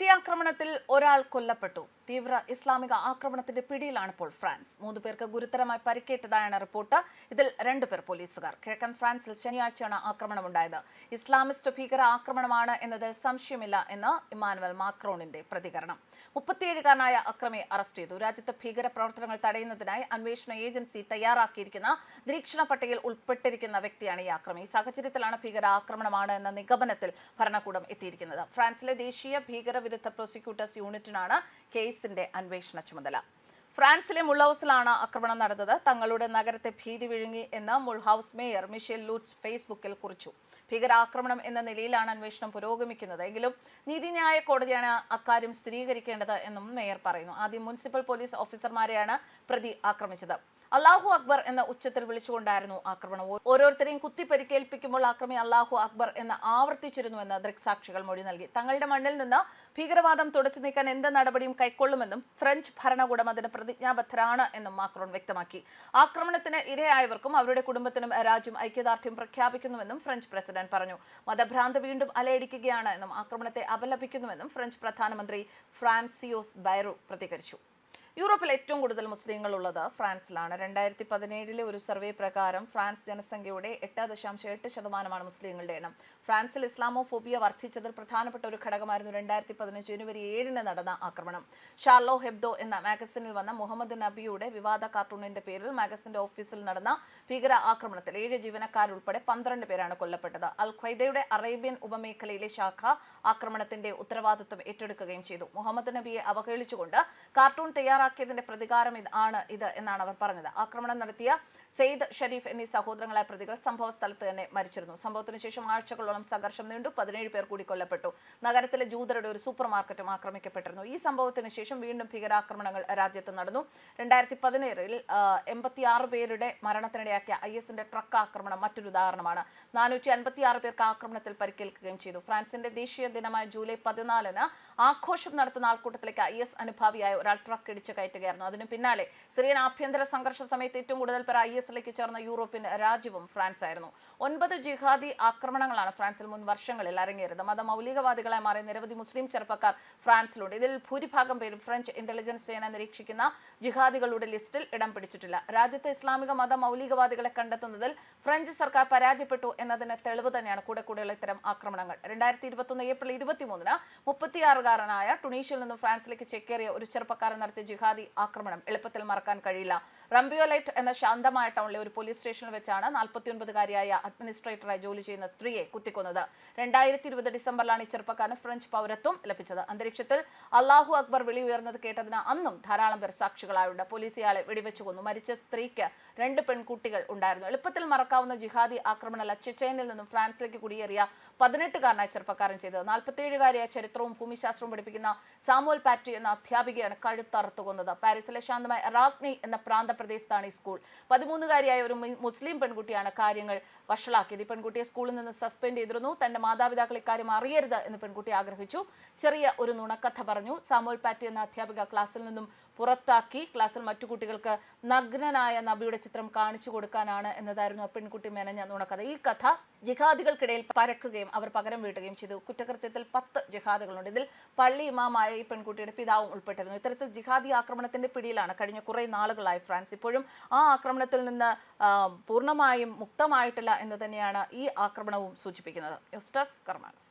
Sebastián. പ്രത്യാക്രമണത്തിൽ ഒരാൾ കൊല്ലപ്പെട്ടു. തീവ്ര ഇസ്ലാമിക ആക്രമണത്തിന്റെ പിടിയിലാണ് ഇപ്പോൾ ഫ്രാൻസ്. മൂന്ന് പേർക്ക് ഗുരുതരമായി പരിക്കേറ്റതായാണ് റിപ്പോർട്ട്. ഇതിൽ രണ്ടുപേർ പോലീസുകാർ. കിഴക്കൻ ഫ്രാൻസിൽ ശനിയാഴ്ചയാണ് ആക്രമണം ഉണ്ടായത് ഇസ്ലാമിസ്റ്റ് ഭീകര ആക്രമണമാണ് എന്നതിൽ സംശയമില്ല എന്ന് ഇമാനുവൽ മാക്രോണിന്റെ പ്രതികരണം. മുപ്പത്തിയേഴുകാരനായ അക്രമി അറസ്റ്റ് ചെയ്തു. രാജ്യത്ത് ഭീകര പ്രവർത്തനങ്ങൾ തടയുന്നതിനായി അന്വേഷണ ഏജൻസി തയ്യാറാക്കിയിരിക്കുന്ന നിരീക്ഷണ പട്ടികയിൽ ഉൾപ്പെട്ടിരിക്കുന്ന വ്യക്തിയാണ് ഈ അക്രമി. ഈ സാഹചര്യത്തിലാണ് ഭീകര ആക്രമണമാണ് എന്ന നിഗമനത്തിൽ ഭരണകൂടം എത്തിയിരിക്കുന്നത്. ഫ്രാൻസിലെ ദേശീയ ഭീകരവിരുദ്ധ പ്രോസിക്യൂട്ടേഴ്സ് യൂണിറ്റിനാണ് കേസിന്റെ അന്വേഷണ ചുമതല. ഫ്രാൻസിലെ മുൾഹൌസിലാണ് ആക്രമണം നടന്നത്. തങ്ങളുടെ നഗരത്തെ ഭീതി വിഴുങ്ങി എന്ന് മുൾഹൌസ് മേയർ മിഷേൽ ലൂട്സ് ഫേസ്ബുക്കിൽ കുറിച്ചു. ഭീകരാക്രമണം എന്ന നിലയിലാണ് അന്വേഷണം പുരോഗമിക്കുന്നത്. എങ്കിലും നീതിന്യായ കോടതിയാണ് അക്കാര്യം സ്ഥിരീകരിക്കേണ്ടത് എന്നും മേയർ പറയുന്നു. ആദ്യം മുനിസിപ്പൽ പോലീസ് ഓഫീസർമാരെയാണ് പ്രതി ആക്രമിച്ചത്. അള്ളാഹു അക്ബർ എന്ന ഉച്ചത്തിൽ വിളിച്ചുകൊണ്ടായിരുന്നു ആക്രമണം. ഓരോരുത്തരെയും കുത്തി പരിക്കേൽപ്പിക്കുമ്പോൾ ആക്രമി അള്ളാഹു അക്ബർ എന്ന് ആവർത്തിച്ചിരുന്നുവെന്ന് ദൃക്സാക്ഷികൾ മൊഴി നൽകി. തങ്ങളുടെ മണ്ണിൽ നിന്ന് ഭീകരവാദം തുടച്ചു നീക്കാൻ എന്ത് നടപടിയും കൈക്കൊള്ളുമെന്നും ഫ്രഞ്ച് ഭരണകൂടം അതിന് പ്രതിജ്ഞാബദ്ധരാണ് എന്നും മാക്രോൺ വ്യക്തമാക്കി. ആക്രമണത്തിന് ഇരയായവർക്കും അവരുടെ കുടുംബത്തിനും രാജ്യം ഐക്യദാർഢ്യം പ്രഖ്യാപിക്കുന്നുവെന്നും ഫ്രഞ്ച് പ്രസിഡന്റ് പറഞ്ഞു. മതഭ്രാന്ത് വീണ്ടും അലയടിക്കുകയാണ് എന്നും ആക്രമണത്തെ അപലപിക്കുന്നുവെന്നും ഫ്രഞ്ച് പ്രധാനമന്ത്രി ഫ്രാൻസിയോസ് ബൈറു പ്രതികരിച്ചു. യൂറോപ്പിൽ ഏറ്റവും കൂടുതൽ മുസ്ലിങ്ങൾ ഉള്ളത് ഫ്രാൻസിലാണ്. രണ്ടായിരത്തി പതിനേഴിലെ ഒരു സർവേ പ്രകാരം ഫ്രാൻസ് ജനസംഖ്യയുടെ എട്ട് ദശാംശം എട്ട് ശതമാനമാണ് മുസ്ലിങ്ങളുടെ എണ്ണം. ഫ്രാൻസിൽ ഇസ്ലാമോഫോബിയ വർദ്ധിച്ചതിൽ പ്രധാനപ്പെട്ട ഒരു ഘടകമായിരുന്നു രണ്ടായിരത്തി പതിനഞ്ച് ജനുവരി ഏഴിന് നടന്ന ആക്രമണം. ഷാർലോ ഹെബ്ദോ എന്ന മാഗസിനിൽ വന്ന മുഹമ്മദ് നബിയുടെ വിവാദ കാർട്ടൂണിന്റെ പേരിൽ മാഗസിന്റെ ഓഫീസിൽ നടന്ന ഭീകര ആക്രമണത്തിൽ ഏഴ് ജീവനക്കാരുൾപ്പെടെ പന്ത്രണ്ട് പേരാണ് കൊല്ലപ്പെട്ടത്. അൽ ഖ്വൈദയുടെ അറേബ്യൻ ഉപമേഖലയിലെ ശാഖ ആക്രമണത്തിന്റെ ഉത്തരവാദിത്വം ഏറ്റെടുക്കുകയും ചെയ്തു. മുഹമ്മദ് നബിയെ അവഹേളിച്ചുകൊണ്ട് കാർട്ടൂൺ തയ്യാറാക്കിയതിന്റെ പ്രതികാരം ആണ് ഇത് എന്നാണ് അവർ പറഞ്ഞത്. ആക്രമണം നടത്തിയ സെയ്ദ് ഷരീഫ് എന്നീ സഹോദരങ്ങളായ പ്രതികൾ സംഭവ സ്ഥലത്ത് തന്നെ മരിച്ചിരുന്നു. സംഭവത്തിന് ശേഷം ആഴ്ചകളോളം സംഘർഷം നീണ്ടു. പതിനേഴ് പേർ കൂടി കൊല്ലപ്പെട്ടു. നഗരത്തിലെ ജൂതരുടെ ഒരു സൂപ്പർ മാർക്കറ്റും ആക്രമിക്കപ്പെട്ടിരുന്നു. ഈ സംഭവത്തിന് ശേഷം വീണ്ടും ഭീകരാക്രമണങ്ങൾ രാജ്യത്ത് നടന്നു. രണ്ടായിരത്തി പതിനേഴിൽ എൺപത്തിയാറ് പേരുടെ മരണത്തിനിടയാക്കിയ ഐ എസിന്റെ ട്രക്ക് ആക്രമണം മറ്റൊരു ഉദാഹരണമാണ്. നാനൂറ്റി അൻപത്തിയാറ് പേർക്ക് ആക്രമണത്തിൽ പരിക്കേൽക്കുകയും ചെയ്തു. ഫ്രാൻസിന്റെ ദേശീയ ദിനമായ ജൂലൈ പതിനാലിന് ആഘോഷം നടത്തുന്ന ആൾക്കൂട്ടത്തിലേക്ക് ഐ എസ് അനുഭാവിയായ ഒരാൾ ട്രക്ക് ഇടിച്ചു കയറ്റുകയായിരുന്നു. അതിനു പിന്നാലെ സിറിയൻ ആഭ്യന്തര സംഘർഷ സമയത്ത് ഏറ്റവും കൂടുതൽ പേർ ഐ എസിലേക്ക് ചേർന്ന യൂറോപ്യൻ രാജ്യവും ഫ്രാൻസ് ആയിരുന്നു ഒൻപത് ജിഹാദി ആക്രമണങ്ങളാണ് ഫ്രാൻസിൽ മുൻ വർഷങ്ങളിൽ അരങ്ങേറിയത്. മതമൗലികവാദികളായി മാറിയ നിരവധി മുസ്ലിം ചെറുപ്പക്കാർ ഫ്രാൻസിലുണ്ട്. ഇതിൽ ഭൂരിഭാഗം പേരും ഫ്രഞ്ച് ഇന്റലിജൻസ് സേന നിരീക്ഷിക്കുന്ന ജിഹാദികളുടെ ലിസ്റ്റിൽ ഇടം പിടിച്ചിട്ടില്ല. രാജ്യത്തെ ഇസ്ലാമിക മത മൗലികവാദികളെ കണ്ടെത്തുന്നതിൽ ഫ്രഞ്ച് സർക്കാർ പരാജയപ്പെട്ടു എന്നതിന് തെളിവ് തന്നെയാണ് കൂടെ കൂടെയുള്ള ഇത്തരം ആക്രമണങ്ങൾ. രണ്ടായിരത്തി ഇരുപത്തൊന്ന് ഏപ്രിൽ ഇരുപത്തിമൂന്നിന് മുപ്പത്തിയാറുകാരനായ ടുണീഷ്യയിൽ നിന്നും ഫ്രാൻസിലേക്ക് ചെക്കേറിയ ഒരു ചെറുപ്പക്കാരൻ നടത്തിയ ജിഹാദി ആക്രമണം എളുപ്പത്തിൽ മറക്കാൻ കഴിയില്ല. റംബിയോലൈറ്റ് എന്ന ശാന്തമായ ടൗണിലെ ഒരു പോലീസ് സ്റ്റേഷനിൽ വെച്ചാണ് നാൽപ്പത്തിയൊൻപതുകാരിയായ അഡ്മിനിസ്ട്രേറ്ററായി ജോലി ചെയ്യുന്ന സ്ത്രീയെ കുത്തിക്കൊന്നത്. രണ്ടായിരത്തി ഇരുപത് ഡിസംബറിലാണ് ഈ ചെറുപ്പക്കാരന് ഫ്രഞ്ച് പൗരത്വം ലഭിച്ചത്. അന്തരീക്ഷത്തിൽ അള്ളാഹു അക്ബർ വിളി ഉയർന്നത് കേട്ടതിന് അന്നും ധാരാളം പേർ സാക്ഷികളായുണ്ട്. പോലീസ് ഇയാളെ വെടിവെച്ചു കൊന്നു. മരിച്ച സ്ത്രീക്ക് രണ്ട് പെൺകുട്ടികൾ ഉണ്ടായിരുന്നു. എളുപ്പത്തിൽ മറക്കാവുന്ന ജിഹാദി ആക്രമണമല്ല ചെച്ചൈനിൽ നിന്നും ഫ്രാൻസിലേക്ക് കുടിയേറിയ പതിനെട്ടുകാരനായ ചെറുപ്പക്കാരൻ ചെയ്തത്. നാൽപ്പത്തിയേഴുകാരിയായ ചരിത്രവും ഭൂമിശാസ്ത്രവും പഠിപ്പിക്കുന്ന സാമുവൽ പാറ്റി എന്ന അധ്യാപികയാണ് കഴുത്തറുത്തു കൊന്നത് പാരീസിലെ ശാന്തമായ റാഗ്നി എന്ന പ്രാന്തപ്രദേശത്താണ് ഈ സ്കൂൾ. പതിമൂന്നുകാരിയായ ഒരു മുസ്ലിം പെൺകുട്ടിയാണ് കാര്യങ്ങൾ വഷളാക്കിയത്. ഈ പെൺകുട്ടിയെ സ്കൂളിൽ നിന്ന് സസ്പെൻഡ് ചെയ്തിരുന്നു. തന്റെ മാതാപിതാക്കൾ ഇക്കാര്യം അറിയരുത് എന്ന് പെൺകുട്ടി ആഗ്രഹിച്ചു. ചെറിയ ഒരു നുണക്കഥ പറഞ്ഞു. സാമുവൽ പാറ്റി എന്ന അധ്യാപിക ക്ലാസ്സിൽ നിന്നും പുറത്താക്കി. ക്ലാസ്സിൽ മറ്റു കുട്ടികൾക്ക് നഗ്നനായ നബിയുടെ ചിത്രം കാണിച്ചു കൊടുക്കാനാണ് എന്നതായിരുന്നു ആ പെൺകുട്ടി മെനഞ്ഞ നുണക്കഥ. ഈ കഥ ജിഹാദികൾക്കിടയിൽ പരക്കുകയും അവർ പകരം വീട്ടുകയും ചെയ്തു. കുറ്റകൃത്യത്തിൽ പത്ത് ജിഹാദികളുണ്ട്. ഇതിൽ പള്ളി ഇമാമായ ഈ പെൺകുട്ടിയുടെ പിതാവും ഉൾപ്പെട്ടിരുന്നു. ഇത്തരത്തിൽ ജിഹാദി ആക്രമണത്തിന്റെ പിടിയിലാണ് കഴിഞ്ഞ കുറെ നാളുകളായി ഫ്രാൻസ്. ഇപ്പോഴും ആ ആക്രമണത്തിൽ നിന്ന് പൂർണമായും മുക്തമായിട്ടില്ല എന്ന് തന്നെയാണ് ഈ ആക്രമണവും സൂചിപ്പിക്കുന്നത്. യുസ്റ്റസ് കർമാനസ്.